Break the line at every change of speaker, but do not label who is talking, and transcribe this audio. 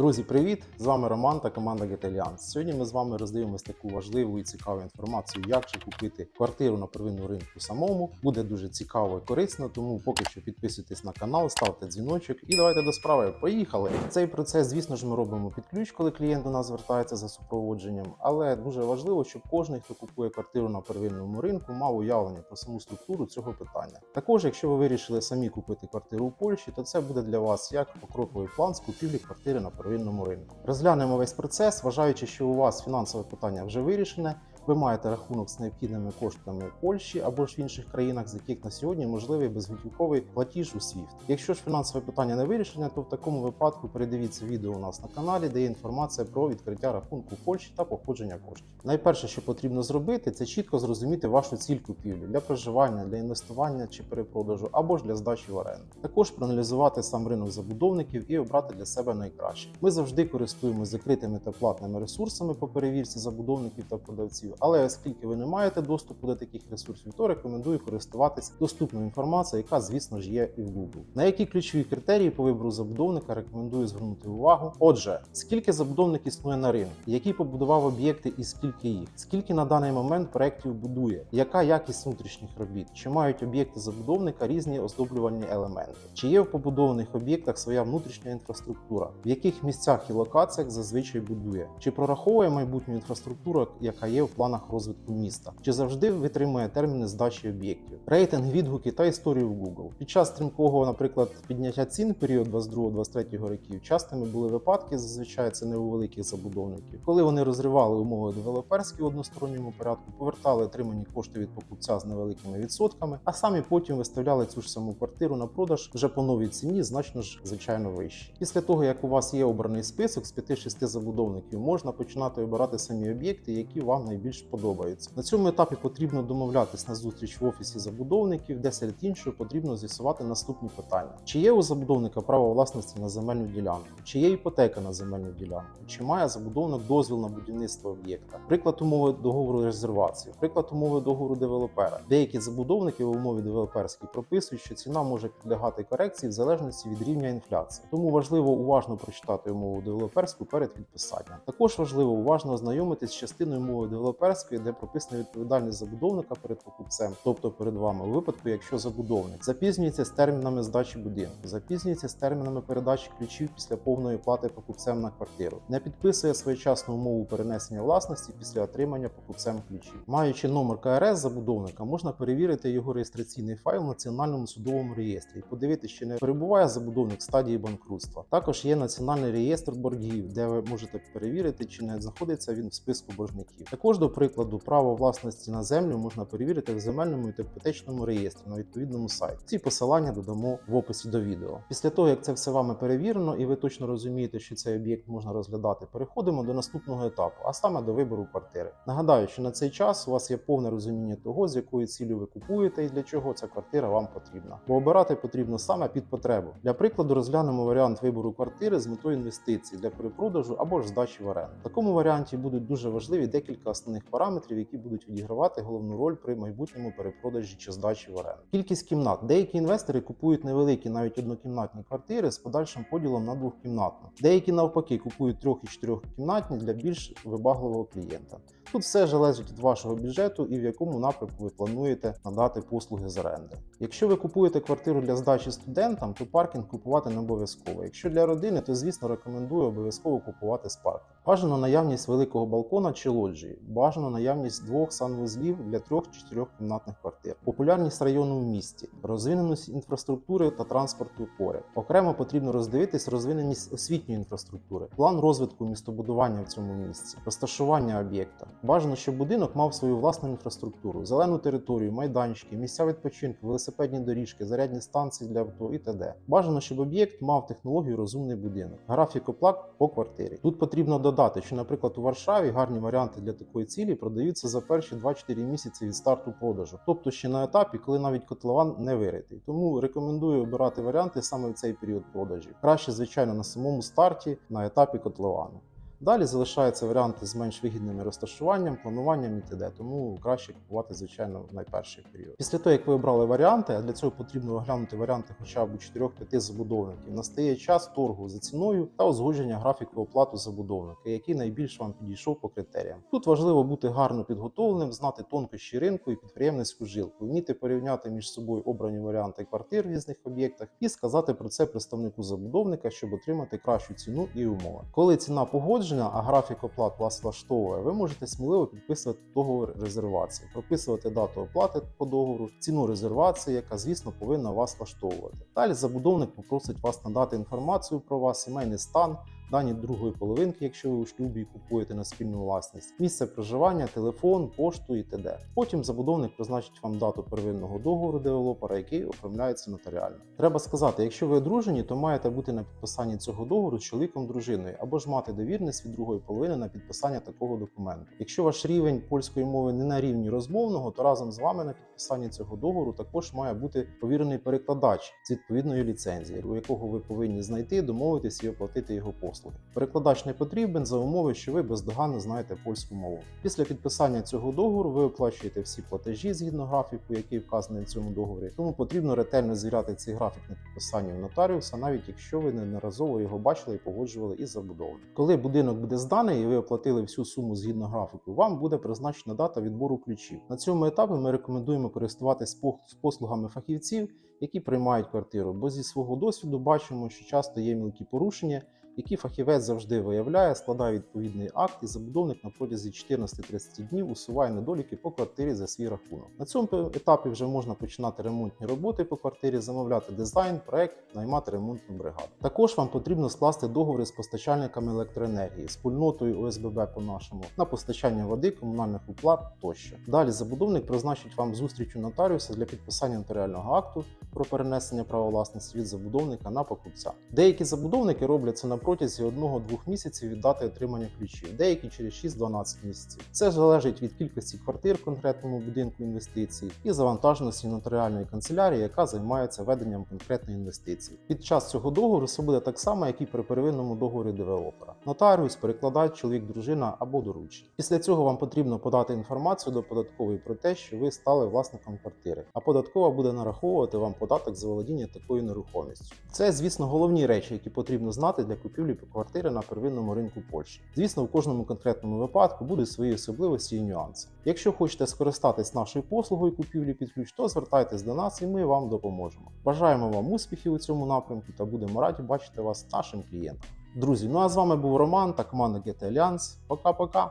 Друзі, привіт! З вами Роман та команда GetAlliance. Сьогодні ми з вами роздивимось таку важливу і цікаву інформацію, як же купити квартиру на первинному ринку самому. Буде дуже цікаво і корисно, тому поки що підписуйтесь на канал, ставте дзвіночок і давайте до справи. Поїхали! Цей процес, звісно ж, ми робимо під ключ, коли клієнт до нас звертається за супроводженням. Але дуже важливо, щоб кожен, хто купує квартиру на первинному ринку, мав уявлення про саму структуру цього питання. Також, якщо ви вирішили самі купити квартиру у Польщі, то це буде для вас як покроковий план з купівлі квартири на первинному ринку. Розглянемо весь процес, вважаючи, що у вас фінансове питання вже вирішене. Ви маєте рахунок з необхідними коштами в Польщі або ж в інших країнах, з яких на сьогодні можливий безготівковий платіж у SWIFT. Якщо ж фінансове питання не вирішене, то в такому випадку передивіться відео у нас на каналі, де є інформація про відкриття рахунку в Польщі та походження коштів. Найперше, що потрібно зробити, це чітко зрозуміти вашу ціль купівлі для проживання, для інвестування чи перепродажу, або ж для здачі в оренду. Також проаналізувати сам ринок забудовників і обрати для себе найкраще. Ми завжди користуємося закритими та платними ресурсами по перевірці забудовників та продавців. Але оскільки ви не маєте доступу до таких ресурсів, то рекомендую користуватись доступною інформацією, яка, звісно ж, є і в Google. На які ключові критерії по вибору забудовника рекомендую звернути увагу. Отже, скільки забудовник існує на ринку, які побудував об'єкти і скільки їх, скільки на даний момент проєктів будує, яка якість внутрішніх робіт, чи мають об'єкти забудовника різні оздоблювальні елементи, чи є в побудованих об'єктах своя внутрішня інфраструктура, в яких місцях і локаціях зазвичай будує, чи прораховує майбутню інфраструктуру, яка є в планах розвитку міста, чи завжди витримує терміни здачі об'єктів, рейтинг, відгуки та історію в Google. Під час стрімкого, наприклад, підняття цін в період 22-23 років частими були випадки, зазвичай це не забудовників, коли вони розривали умови девелоперські в односторонньому порядку, повертали отримані кошти від покупця з невеликими відсотками, а самі потім виставляли цю ж саму квартиру на продаж вже по новій ціні, значно ж звичайно вищі. Після того як у вас є обраний список з 5-6 забудовників, можна починати обирати самі об'єкти, які вам найбільш подобаються. На цьому етапі потрібно домовлятись на зустріч в офісі забудовників, де серед іншого потрібно з'ясувати наступні питання: чи є у забудовника право власності на земельну ділянку, чи є іпотека на земельну ділянку, чи має забудовник дозвіл на будівництво об'єкта, приклад умови договору резервації, приклад умови договору девелопера. Деякі забудовники в умові девелоперській прописують, що ціна може підлягати корекції в залежності від рівня інфляції. Тому важливо уважно прочитати умову девелоперську перед підписанням. Також важливо уважно ознайомитись з частиною умови девелоперської, де прописана відповідальність забудовника перед покупцем, тобто перед вами, у випадку, якщо забудовник запізнюється з термінами здачі будинку, запізнюється з термінами передачі ключів після повної плати покупцем на квартиру, не підписує своєчасну умову перенесення власності після отримання покупцем ключів. Маючи номер КРС забудовника, можна перевірити його реєстраційний файл в національному судовому реєстрі і подивитися, чи не перебуває забудовник в стадії банкрутства. Також є національний реєстр боргів, де ви можете перевірити, чи не знаходиться він в списку боржників. Також, до прикладу, право власності на землю можна перевірити в земельному і іпотечному реєстрі на відповідному сайті. Ці посилання додамо в описі до відео. Після того, як це все вами перевірено, і ви точно розумієте, що цей об'єкт можна розглядати, переходимо до наступного етапу, а саме до вибору квартири. Нагадаю, що на цей час у вас є повне розуміння того, з якою цілею ви купуєте і для чого ця квартира вам потрібна. Бо обирати потрібно саме під потребу. Для прикладу, розглянемо варіант вибору квартири з метою інвестицій для перепродажу або ж здачі в оренду. В такому варіанті будуть дуже важливі декілька основних параметрів, які будуть відігравати головну роль при майбутньому перепродажі чи здачі в оренду. Кількість кімнат. Деякі інвестори купують невеликі, навіть однокімнатні квартири з подальшим поділом на двохкімнатну. Деякі навпаки купують трьох і чотирьохкімнатні для більш вибагливого клієнта. Тут все залежить від вашого бюджету і в якому напрямку ви плануєте надати послуги з оренди. Якщо ви купуєте квартиру для здачі студентам, то паркінг купувати не обов'язково. Якщо для родини, то звісно рекомендую обов'язково купувати з паркінг. Бажано наявність великого балкона чи лоджії, бажано наявність двох санвузлів для трьох чи чотирьох кімнатних квартир, популярність району в місті, розвиненість інфраструктури та транспорту поряд. Окремо потрібно роздивитись розвиненість освітньої інфраструктури, план розвитку містобудування в цьому місці, розташування об'єкта. Бажано, щоб будинок мав свою власну інфраструктуру, зелену територію, майданчики, місця відпочинку, велосипедні доріжки, зарядні станції для авто і т.д. Бажано, щоб об'єкт мав технологію розумний будинок, графік оплат по квартирі. Тут потрібно додати, що, наприклад, у Варшаві гарні варіанти для такої цілі продаються за перші 2-4 місяці від старту продажу, тобто ще на етапі, коли навіть котлован не виритий. Тому рекомендую обирати варіанти саме в цей період продажів. Краще, звичайно, на самому старті на етапі котловану. Далі залишаються варіанти з менш вигідними розташуванням, плануванням і т.д. Тому краще купувати, звичайно, в найперший період. Після того, як ви обрали варіанти, а для цього потрібно оглянути варіанти хоча б 4-5 забудовників, настає час торгу за ціною та узгодження графіку оплату забудовника, який найбільш вам підійшов по критеріям. Тут важливо бути гарно підготовленим, знати тонкощі ринку і підприємницьку жилку, вміти порівняти між собою обрані варіанти квартир в різних об'єктах і сказати про це представнику забудовника, щоб отримати кращу ціну і умови. Коли ціна погоджена, а графік оплат вас влаштовує, ви можете сміливо підписувати договір резервації, прописувати дату оплати по договору, ціну резервації, яка, звісно, повинна вас влаштовувати. Далі забудовник попросить вас надати інформацію про вас, сімейний стан. Дані другої половинки, якщо ви у шлюбі купуєте на спільну власність, місце проживання, телефон, пошту і т.д. Потім забудовник призначить вам дату первинного договору девелопера, який оформляється нотаріально. Треба сказати, якщо ви одружені, то маєте бути на підписанні цього договору з чоловіком дружиною або ж мати довірність від другої половини на підписання такого документу. Якщо ваш рівень польської мови не на рівні розмовного, то разом з вами на підписанні цього договору також має бути повірений перекладач з відповідною ліцензією, у якого ви повинні знайти, домовитись і оплатити його послуги. Перекладач не потрібен за умови, що ви бездоганно знаєте польську мову. Після підписання цього договору ви оплачуєте всі платежі згідно графіку, який вказаний в цьому договорі. Тому потрібно ретельно звіряти цей графік на підписання у нотаріуса, навіть якщо ви неодноразово його бачили і погоджували із забудовою. Коли будинок буде зданий і ви оплатили всю суму згідно графіку, вам буде призначена дата відбору ключів. На цьому етапі ми рекомендуємо користуватись послугами фахівців, які приймають квартиру, бо зі свого досвіду бачимо, що часто є мілкі порушення, які фахівець завжди виявляє, складає відповідний акт, і забудовник на протязі 14-30 днів усуває недоліки по квартирі за свій рахунок. На цьому етапі вже можна починати ремонтні роботи по квартирі, замовляти дизайн, проект, наймати ремонтну бригаду. Також вам потрібно скласти договори з постачальниками електроенергії, спільнотою ОСББ по нашому на постачання води, комунальних уплат тощо. Далі забудовник призначить вам зустріч у нотаріуса для підписання нотаріального акту про перенесення права власності від забудовника на покупця. Деякі забудовники роблять це на протязі 1-2 місяців від дати отримання ключів, деякі через 6-12 місяців. Це залежить від кількості квартир в конкретному будинку інвестицій і завантаженості нотаріальної канцелярії, яка займається веденням конкретної інвестиції. Під час цього договору все буде так само, як і при первинному договорі девелопера: нотаріус, перекладач, чоловік, дружина або доручення. Після цього вам потрібно подати інформацію до податкової про те, що ви стали власником квартири, а податкова буде нараховувати вам податок за володіння такою нерухомістю. Це, звісно, головні речі, які потрібно знати для купівлі квартири на первинному ринку Польщі. Звісно, в кожному конкретному випадку будуть свої особливості і нюанси. Якщо хочете скористатись нашою послугою купівлі під ключ, то звертайтесь до нас і ми вам допоможемо. Бажаємо вам успіхів у цьому напрямку та будемо раді бачити вас нашим клієнтам. Друзі, ну а з вами був Роман та команда GT Alliance. Пока-пока!